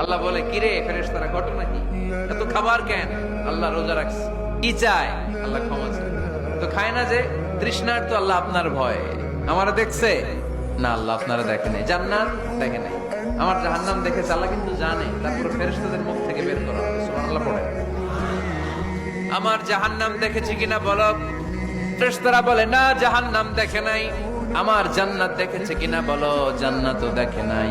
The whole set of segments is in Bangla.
আল্লাহ বলে, কিরে ফেরেশতারা ঘটনা কি এত খাবার কেন? আল্লাহ রোজা রাখছে। কি চায়? আল্লাহ ক্ষমা তো খায় না যে, তৃষ্ণার তো আল্লাহ আপনার ভয়। আমারা দেখছে। না, আল্লাহ আপনারা দেখে নাই। জান্নাত দেখে নাই। আমার জাহান্নাম দেখেছে, আল্লাহ কিন্তু জানে। তারপরে ফেরেশতাদের মুখ থেকে বের করা সুবহানাল্লাহ, পড়ে। আমার জাহান্নাম দেখেছি কিনা বলো? ফেরেশতারা বলে, না, জাহান্নাম দেখে নাই। আমার জান্নাত দেখেছে কিনা বলো? জান্নাতও দেখে নাই।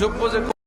যোগ্য যে